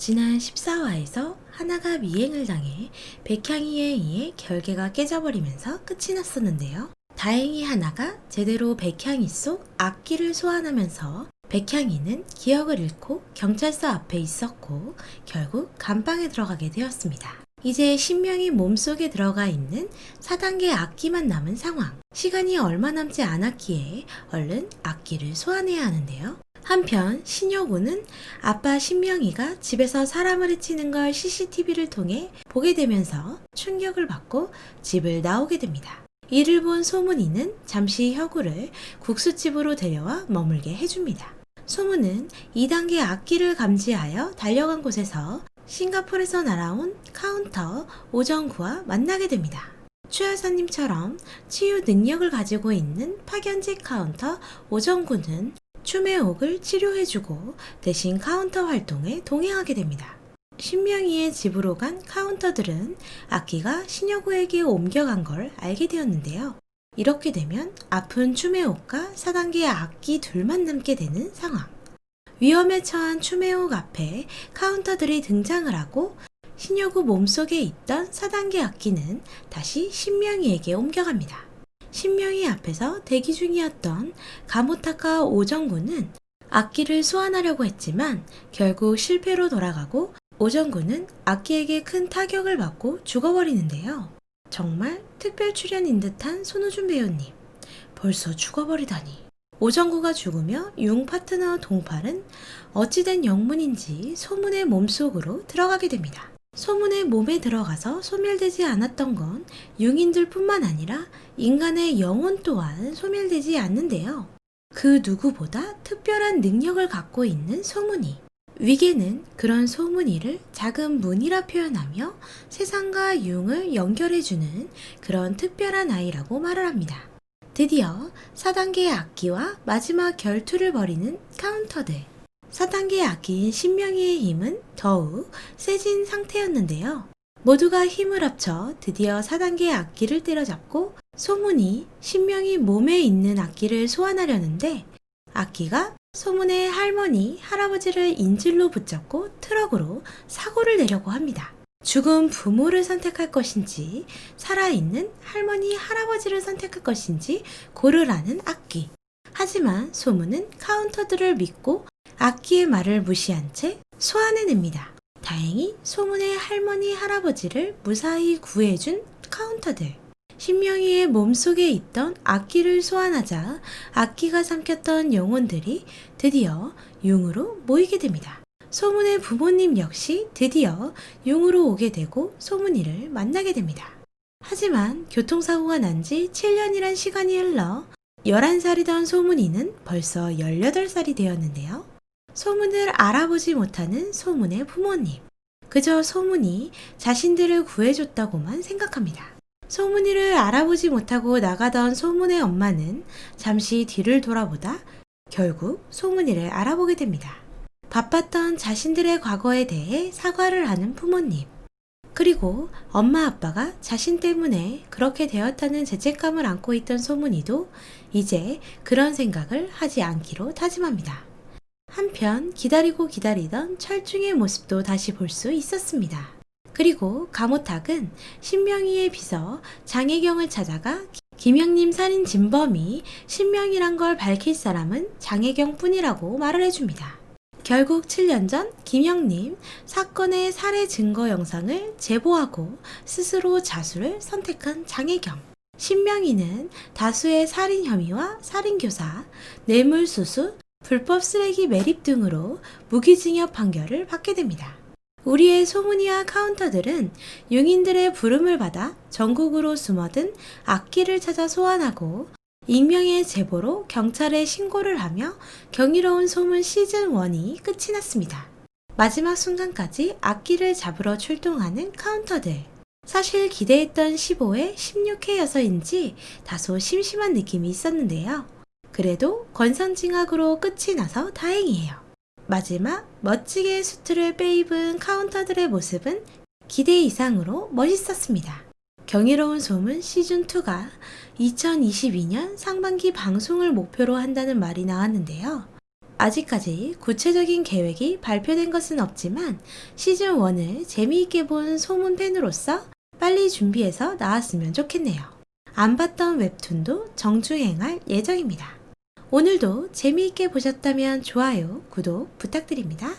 지난 14화에서 하나가 미행을 당해 백향이에 의해 결계가 깨져버리면서 끝이 났었는데요. 다행히 하나가 제대로 백향이 속 악기를 소환하면서 백향이는 기억을 잃고 경찰서 앞에 있었고 결국 감방에 들어가게 되었습니다. 이제 신명이 몸속에 들어가 있는 4단계 악기만 남은 상황. 시간이 얼마 남지 않았기에 얼른 악기를 소환해야 하는데요. 한편 신여고는 아빠 신명이가 집에서 사람을 해치는 걸 CCTV를 통해 보게 되면서 충격을 받고 집을 나오게 됩니다. 이를 본 소문이는 잠시 혁우를 국수집으로 데려와 머물게 해줍니다. 소문은 2단계 악기를 감지하여 달려간 곳에서 싱가포르에서 날아온 카운터 오정구와 만나게 됩니다. 추 여사님처럼 치유 능력을 가지고 있는 파견직 카운터 오정구는 추매옥을 치료해주고 대신 카운터 활동에 동행하게 됩니다. 신명이의 집으로 간 카운터들은 악기가 신여구에게 옮겨간 걸 알게 되었는데요. 이렇게 되면 아픈 추매옥과 4단계 악기 둘만 남게 되는 상황. 위험에 처한 추매옥 앞에 카운터들이 등장을 하고 신여구 몸속에 있던 4단계 악기는 다시 신명이에게 옮겨갑니다. 신명이 앞에서 대기 중이었던 가모타카 오정구는 악기를 소환하려고 했지만 결국 실패로 돌아가고 오정구는 악기에게 큰 타격을 받고 죽어버리는데요. 정말 특별 출연인 듯한 손우준 배우님. 벌써 죽어버리다니. 오정구가 죽으며 융 파트너 동팔은 어찌된 영문인지 소문의 몸속으로 들어가게 됩니다. 소문의 몸에 들어가서 소멸되지 않았던 건 융인들 뿐만 아니라 인간의 영혼 또한 소멸되지 않는데요. 그 누구보다 특별한 능력을 갖고 있는 소문이. 위계는 그런 소문이를 작은 문이라 표현하며 세상과 융을 연결해주는 그런 특별한 아이라고 말을 합니다. 드디어 4단계의 악기와 마지막 결투를 벌이는 카운터들. 4단계의 악기인 신명이의 힘은 더욱 세진 상태였는데요. 모두가 힘을 합쳐 드디어 4단계의 악기를 때려잡고 소문이 신명이 몸에 있는 악기를 소환하려는데 악기가 소문의 할머니, 할아버지를 인질로 붙잡고 트럭으로 사고를 내려고 합니다. 죽은 부모를 선택할 것인지 살아있는 할머니, 할아버지를 선택할 것인지 고르라는 악기. 하지만 소문은 카운터들을 믿고 악기의 말을 무시한 채 소환해냅니다. 다행히 소문의 할머니, 할아버지를 무사히 구해준 카운터들. 신명이의 몸속에 있던 악기를 소환하자 악기가 삼켰던 영혼들이 드디어 융으로 모이게 됩니다. 소문의 부모님 역시 드디어 융으로 오게 되고 소문이를 만나게 됩니다. 하지만 교통사고가 난 지 7년이란 시간이 흘러 11살이던 소문이는 벌써 18살이 되었는데요. 소문을 알아보지 못하는 소문의 부모님. 그저 소문이 자신들을 구해줬다고만 생각합니다. 소문이를 알아보지 못하고 나가던 소문의 엄마는 잠시 뒤를 돌아보다 결국 소문이를 알아보게 됩니다. 바빴던 자신들의 과거에 대해 사과를 하는 부모님. 그리고 엄마 아빠가 자신 때문에 그렇게 되었다는 죄책감을 안고 있던 소문이도 이제 그런 생각을 하지 않기로 다짐합니다. 한편 기다리고 기다리던 철중의 모습도 다시 볼 수 있었습니다. 그리고 가모탁은 신명이의 비서 장혜경을 찾아가 김영님 살인 진범이 신명이란 걸 밝힐 사람은 장혜경 뿐이라고 말을 해줍니다. 결국 7년 전 김영님 사건의 살해 증거 영상을 제보하고 스스로 자수를 선택한 장혜경. 신명이는 다수의 살인 혐의와 살인교사, 뇌물수수, 불법 쓰레기 매립 등으로 무기징역 판결을 받게 됩니다. 우리의 소문이와 카운터들은 융인들의 부름을 받아 전국으로 숨어든 악기를 찾아 소환하고 익명의 제보로 경찰에 신고를 하며 경이로운 소문 시즌 1이 끝이 났습니다. 마지막 순간까지 악기를 잡으러 출동하는 카운터들. 사실 기대했던 15회, 16회여서인지 다소 심심한 느낌이 있었는데요. 그래도 권선징악으로 끝이 나서 다행이에요. 마지막 멋지게 수트를 빼입은 카운터들의 모습은 기대 이상으로 멋있었습니다. 경이로운 소문 시즌2가 2022년 상반기 방송을 목표로 한다는 말이 나왔는데요. 아직까지 구체적인 계획이 발표된 것은 없지만 시즌1을 재미있게 본 소문 팬으로서 빨리 준비해서 나왔으면 좋겠네요. 안 봤던 웹툰도 정주행할 예정입니다. 오늘도 재미있게 보셨다면 좋아요, 구독 부탁드립니다.